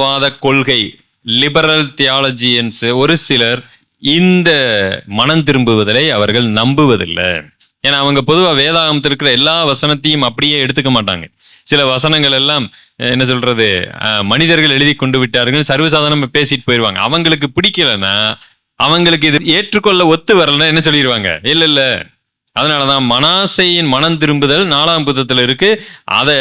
வாத கொள்கை liberal theologians ஒரு சிலர் இந்த மனம் திரும்புவதை அவர்கள் நம்புவதில்லை. ஏன்னா அவங்க பொதுவா வேதாகமத்தில் இருக்கிற எல்லா வசனத்தையும் அப்படியே எடுத்துக்க மாட்டாங்க. சில வசனங்கள் எல்லாம் என்ன சொல்றது மனிதர்கள் எழுதி கொண்டு விட்டார்கள் சர்வசாதாரணம் பேசிட்டு போயிடுவாங்க அவங்களுக்கு பிடிக்கலன்னா அவங்களுக்கு இது ஏற்றுக்கொள்ள ஒத்து வரலன்னா என்ன சொல்லிடுவாங்க இல்ல இல்ல. அதனாலதான் மனாசையின் மனம் திரும்புதல் நாலாம் புத்தத்துல இருக்கு. அதை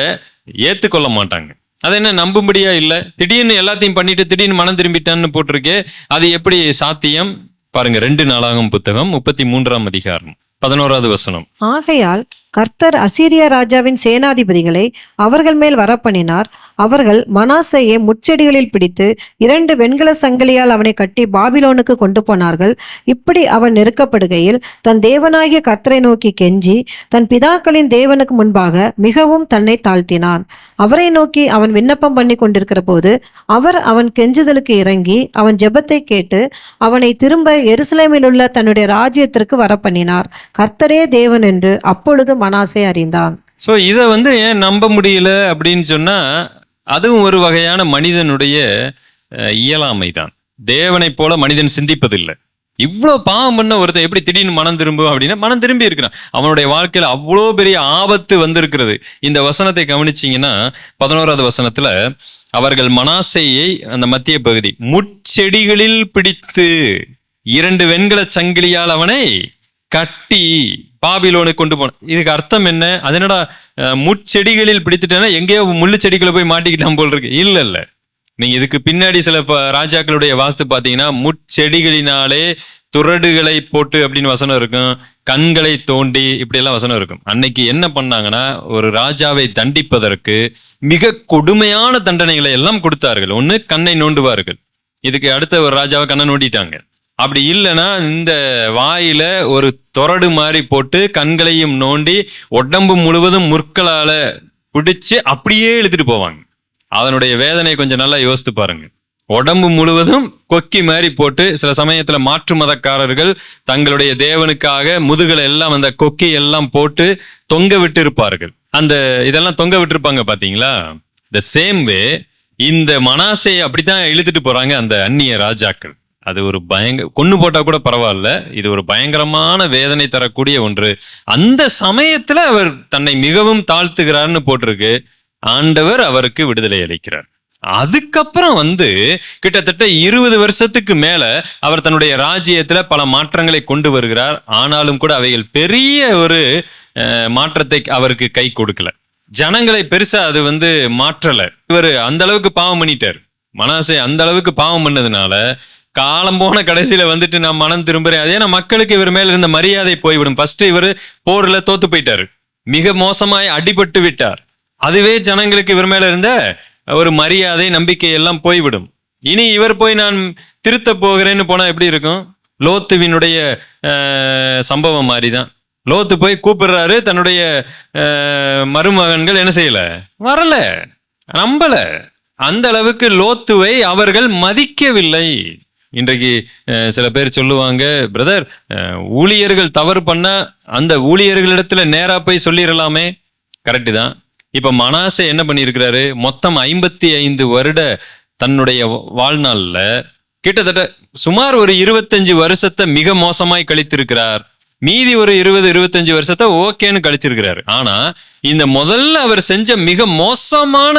ஏத்துக்கொள்ள மாட்டாங்க. அது என்ன நம்பும்படியா இல்ல? திடீர்னு எல்லாத்தையும் பண்ணிட்டு திடீர்னு மனம் திரும்பிட்டான்னு போட்டிருக்கு அது எப்படி சாத்தியம்? பாருங்க ரெண்டு நாளாகும் புத்தகம் முப்பத்தி மூன்றாம் அதிகாரம் பதினோராவது வசனம். ஆகையால் கர்த்தர் அசீரியா ராஜாவின் சேனாதிபதிகளை அவர்கள் மேல் வரப்பண்ணினார். அவர்கள் மனாசையை முச்செடிகளில் பிடித்து இரண்டு வெண்கல சங்கிலியால் அவனை கட்டி பாபிலோனுக்கு கொண்டு போனார்கள். இப்படி அவன் நெருக்கப்படுகையில் தன் தேவனாகிய கர்த்தரை நோக்கி கெஞ்சி தன் பிதாக்களின் தேவனுக்கு முன்பாக மிகவும் தன்னை தாழ்த்தினான். அவரை நோக்கி அவன் விண்ணப்பம் பண்ணி கொண்டிருக்கிற போது அவர் அவன் கெஞ்சுதலுக்கு இறங்கி அவன் ஜெபத்தை கேட்டு அவனை திரும்ப எருசலேமில் உள்ள தன்னுடைய ராஜ்யத்திற்கு வரப்பண்ணினார். கர்த்தரே தேவன் என்று அப்பொழுது மனாசே அறிந்தான். சோ இதை வந்து ஏன் நம்ப முடியல அப்படின்னு சொன்னா அதுவும் ஒரு வகையான மனிதனுடைய அஹ், இயலாமை தான் தேவனைப் போல மனிதன் சிந்திப்பதில்லை. இவ்வளோ பாவம் பண்ண ஒருத்தன் எப்படி திடீர்னு மனம் திரும்பும் அப்படின்னா மனம் திரும்பி இருக்கிறான். அவனுடைய வாழ்க்கையில அவ்வளோ பெரிய ஆபத்து வந்திருக்கிறது. இந்த வசனத்தை கவனிச்சீங்கன்னா பதினோராவது வசனத்துல அவர்கள் மனாசையை அந்த மத்திய பகுதி முட்செடிகளில் பிடித்து இரண்டு வெண்கல சங்கிலியால் அவனை கட்டி பாபிலோனுக்கு கொண்டு போன இதுக்கு அர்த்தம் என்ன? அது என்னடா முட்செடிகளில் பிடித்துட்டேன்னா எங்கேயோ முள்ளு செடிகளை போய் மாட்டிக்கிட்டான் போல் இருக்கு இல்லை இல்லை. நீங்க இதுக்கு பின்னாடி சில ப- ராஜாக்களுடைய வாஸ்து பார்த்தீங்கன்னா முட்செடிகளினாலே துரடுகளை போட்டு அப்படின்னு வசனம் இருக்கும். கண்களை தோண்டி இப்படியெல்லாம் வசனம் இருக்கும். அன்னைக்கு என்ன பண்ணாங்கன்னா ஒரு ராஜாவை தண்டிப்பதற்கு மிக கொடுமையான தண்டனைகளை எல்லாம் கொடுத்தார்கள். ஒன்று கண்ணை நோண்டுவார்கள். இதுக்கு அடுத்த ஒரு ராஜாவை கண்ணை நோண்டிட்டாங்க. அப்படி இல்லைன்னா இந்த வாயில ஒரு தொரடு மாதிரி போட்டு கண்களையும் நோண்டி உடம்பு முழுவதும் முற்களால பிடிச்சு அப்படியே இழுத்துட்டு போவாங்க. அதனுடைய வேதனை கொஞ்சம் நல்லா யோசித்து பாருங்க. உடம்பு முழுவதும் கொக்கி மாதிரி போட்டு சில சமயத்துல மாற்று மதக்காரர்கள் தங்களுடைய தேவனுக்காக முதுகலை எல்லாம் அந்த கொக்கி எல்லாம் போட்டு தொங்க விட்டு இருப்பார்கள் அந்த இதெல்லாம் தொங்க விட்டுருப்பாங்க பாத்தீங்களா? த சேம் வே இந்த மனாசையை அப்படித்தான் இழுத்துட்டு போறாங்க அந்த அந்நிய ராஜாக்கள். அது ஒரு பயங்க கொன்னு போட்டா கூட பரவாயில்ல. இது ஒரு பயங்கரமான வேதனை தரக்கூடிய ஒன்று. அந்த சமயத்துல அவர் தன்னை மிகவும் தாழ்த்துகிறார்னு போட்டிருக்கு. ஆண்டவர் அவருக்கு விடுதலை அளிக்கிறார். அதுக்கப்புறம் வந்து கிட்டத்தட்ட இருபது வருஷத்துக்கு மேல அவர் தன்னுடைய ராஜ்யத்துல பல மாற்றங்களை கொண்டு வருகிறார். ஆனாலும் கூட அவைகள் பெரிய ஒரு மாற்றத்தை அவருக்கு கை கொடுக்கல. ஜனங்களை பெருசா அது வந்து மாற்றல. இவர் அந்த அளவுக்கு பாவம் பண்ணிட்டார். மனாசை அந்த அளவுக்கு பாவம் பண்ணதுனால காலம் போன கடைசியில வந்துட்டு நான் மனம் திரும்புறேன். அதே நான் மக்களுக்கு இவர் மேல இருந்த மரியாதை போய்விடும். ஃபர்ஸ்ட் இவர் போர்ல தோத்து போயிட்டாரு. மிக மோசமாய் அடிபட்டு விட்டார். அதுவே ஜனங்களுக்கு இவர் மேல இருந்த ஒரு மரியாதை நம்பிக்கை எல்லாம் போய்விடும். இனி இவர் போய் நான் திருத்த போகிறேன்னு போனா எப்படி இருக்கும்? லோத்துவினுடைய சம்பவம் சம்பவம் மாதிரிதான். லோத்து போய் கூப்பிடுறாரு. தன்னுடைய மருமகன்கள் என்ன செய்யல? வரல. நம்பல. அந்த அளவுக்கு லோத்துவை அவர்கள் மதிக்கவில்லை. இன்றைக்கு சில பேர் சொல்லுவாங்க பிரதர் ஊழியர்கள் தவறு பண்ண அந்த ஊழியர்களிடத்துல நேராக போய் சொல்லிடலாமே கரெக்டு தான். இப்போ மனாசை என்ன பண்ணியிருக்கிறாரு? மொத்தம் ஐம்பத்தி ஐந்து வருட தன்னுடைய வாழ்நாளில் கிட்டத்தட்ட சுமார் ஒரு இருபத்தஞ்சு வருஷத்தை மிக மோசமாய் கழித்திருக்கிறார். மீதி ஒரு இருபது இருபத்தஞ்சு வருஷத்தை ஓகேன்னு கழிச்சிருக்கிறாரு. ஆனா இந்த முதல்ல அவர் செஞ்ச மிக மோசமான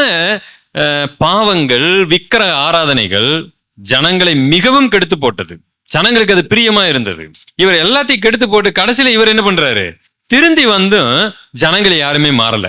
பாவங்கள் விக்கிர ஆராதனைகள் ஜனங்களை மிகவும் கெடுத்து போட்டது. ஜனங்களுக்கு அது பிரியமா இருந்தது. இவர் எல்லாத்தையும் கெடுத்து போட்டு கடைசியில இவர் என்ன பண்றாரு? திருந்தி வந்தும் ஜனங்களை யாருமே மாறல.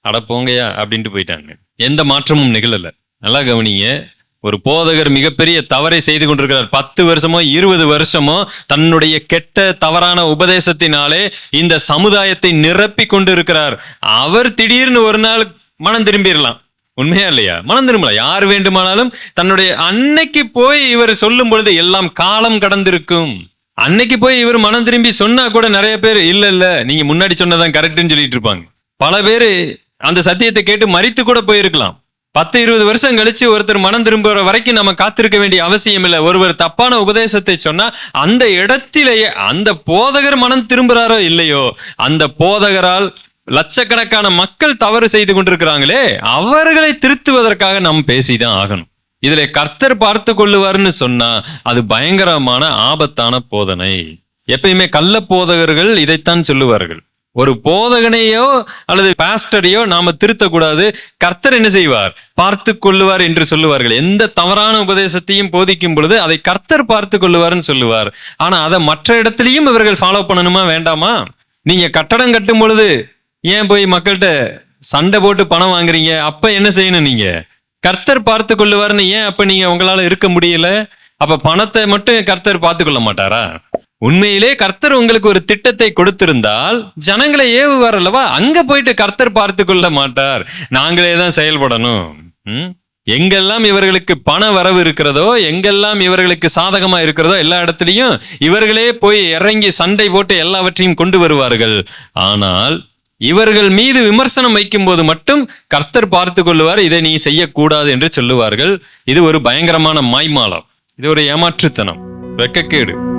அட போங்கயா அப்படின்ட்டு போயிட்டாங்க. எந்த மாற்றமும் நிகழல. நல்லா கவனிங்க. ஒரு போதகர் மிகப்பெரிய தவறை செய்து கொண்டிருக்கிறார். பத்து வருஷமோ இருபது வருஷமோ தன்னுடைய கெட்ட தவறான உபதேசத்தினாலே இந்த சமுதாயத்தை நிரப்பி கொண்டு இருக்கிறார் அவர் திடீர்னு ஒரு நாள் மனம் திரும்பிடலாம் உண்மையா இல்லையா? மனம் திரும்பல. யார் வேண்டுமானாலும் தன்னுடைய அன்னைக்கு போய் இவர் சொல்லும் பொழுது எல்லாம் காலம் கடந்திருக்கும். அன்னைக்கு போய் இவர் மனம் திரும்பி சொன்னா கூட நிறைய பேர் இல்ல இல்ல நீங்க முன்னாடி சொன்னதான் கரெக்ட்னு சொல்லிட்டு இருப்பாங்க. பல பேர் அந்த சத்தியத்தை கேட்டு மறித்து கூட போயிருக்கலாம். பத்து இருபது வருஷம் கழிச்சு ஒருத்தர் மனம் திரும்புற வரைக்கும் நம்ம காத்திருக்க வேண்டிய அவசியம் இல்லை. ஒருவர் தப்பான உபதேசத்தை சொன்னா அந்த இடத்திலேயே அந்த போதகர் மனம் திரும்புறாரோ இல்லையோ அந்த போதகரால் லட்சக்கணக்கான மக்கள் தவறு செய்து கொண்டிருக்கிறாங்களே அவர்களை திருத்துவதற்காக நாம் பேசிதான் ஆகணும். இதுல கர்த்தர் பார்த்து கொள்ளுவார்னு சொன்னா அது பயங்கரமான ஆபத்தான போதனை. எப்பயுமே கள்ள போதகர்கள் இதைத்தான் சொல்லுவார்கள். ஒரு போதகனையோ அல்லது பாஸ்டரையோ நாம திருத்தக்கூடாது. கர்த்தர் என்ன செய்வார்? பார்த்து கொள்ளுவார் என்று சொல்லுவார்கள். எந்த தவறான உபதேசத்தையும் போதிக்கும் பொழுது அதை கர்த்தர் பார்த்து கொள்ளுவார்னு சொல்லுவார். ஆனா அதை மற்ற இடத்துலையும் இவர்கள் ஃபாலோ பண்ணணுமா வேண்டாமா? நீங்க கட்டடம் கட்டும் பொழுது ஏன் போய் மக்கள்கிட்ட சண்டை போட்டு பணம் வாங்குறீங்க? அப்ப என்ன செய்யணும் நீங்க? கர்த்தர் பார்த்து கொள்ளுவார்னு ஏன் அப்ப நீங்க உங்களால இருக்க முடியல? அப்ப பணத்தை மட்டும் கர்த்தர் பார்த்து கொள்ள மாட்டாரா? உண்மையிலே கர்த்தர் உங்களுக்கு ஒரு திட்டத்தை கொடுத்திருந்தால் ஜனங்களை ஏவுவார் அல்லவா? அங்க போயிட்டு கர்த்தர் பார்த்து கொள்ள மாட்டார். நாங்களே தான் செயல்படணும். ம்? எங்கெல்லாம் இவர்களுக்கு பண வரவு இருக்கிறதோ எங்கெல்லாம் இவர்களுக்கு சாதகமா இருக்கிறதோ எல்லா இடத்துலையும் இவர்களே போய் இறங்கி சண்டை போட்டு எல்லாவற்றையும் கொண்டு வருவார்கள். ஆனால் இவர்கள் மீது விமர்சனம் வைக்கும்போது மட்டும் கர்த்தர் பார்த்து கொள்ளுவார் இதை நீ செய்யக்கூடாது என்று சொல்லுவார்கள். இது ஒரு பயங்கரமான மாய்மாலம். இது ஒரு ஏமாற்றுத்தனம். வெக்கக்கேடு.